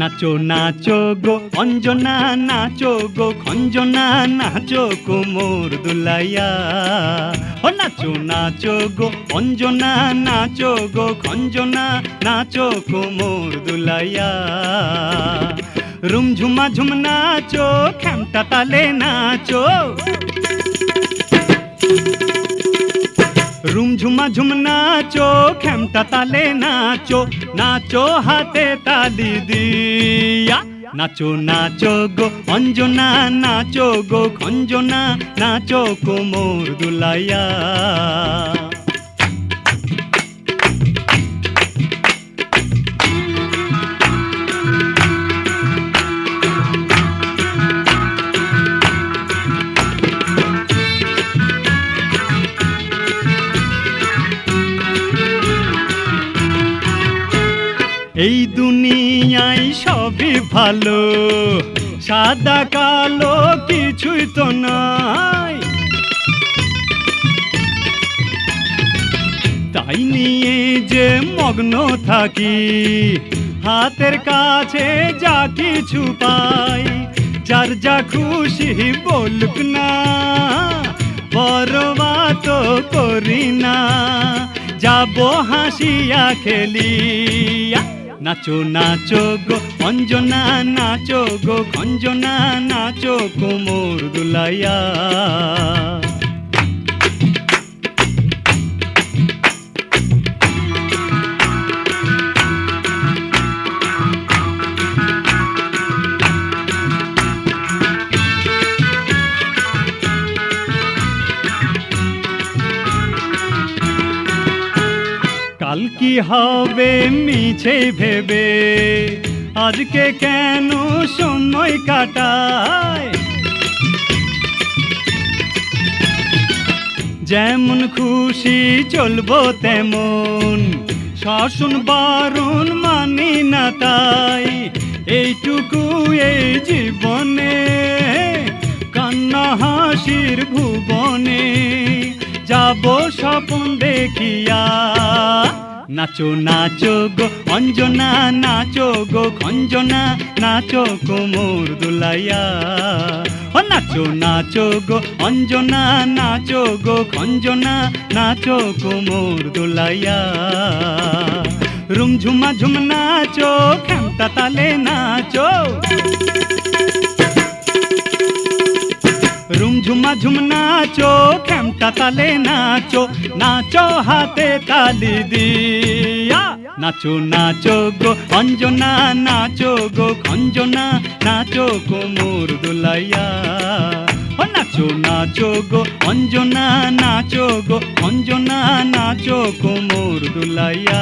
নাচো নাচো গো, অঞ্জনা নাচো গো, খঞ্জনা নাচো কোমর দুলাইয়া। ও নাচো নাচো গো, অঞ্জনা নাচো গো, খঞ্জনা নাচো কোমর দুলাইয়া। রুম ঝুমা ঝুম নাচো, খ্যামটা তালে নাচো রুম ঝুমা ঝুম নাচো খেমটা তালে নাচো নাচো হাতে তালি দিয়া। নাচো নাচো গো, অঞ্জনা, নাচো গো, খঞ্জনা, নাচো কোমর দুলাইয়া। এই দুনিয়ায় সবই ভালো। সাদা কালো কিছুই তো নাই। তাই নিয়ে যে মগ্ন থাকি, হাতের কাছে যা কিছু পাই, যার যা খুশি বলুক না বড়বা তো করি না। যাব হাসিয়া খেলিয়া নাচো নাচো গো অঞ্জনা নাচো গো খঞ্জনা নাচো কুমোর দুলাইয়া। কি হবে মিছে ভেবে? আজকে কেন সময় কাটায়? যেমন খুশি চলবো তেমন, শাসন বারণ মানি না তাই। এইটুকু এই জীবনে, কান্না হাসির ভুবনে, যাব স্বপন দেখিয়া। নাচো নাচো গো, অঞ্জনা, নাচো গো, খঞ্জনা, নাচো কোমর দুলাইয়া। ও নাচো নাচো গো, অঞ্জনা, নাচো গো, খঞ্জনা, নাচো কোমর দুলাইয়া। রুম ঝুমা ঝুম নাচো খেমটা তালে নাচো। ঝুমা ঝুম নাচো খেমটা তালে নাচো নাচো হাতে তালি দিয়া। নাচো নাচো গো, অঞ্জনা, নাচো গো, খঞ্জনা, নাচো কোমর দুলাইয়া। ও নাচো নাচো গো, অঞ্জনা, নাচো গো অঞ্জনা নাচো কোমর দুলাইয়া।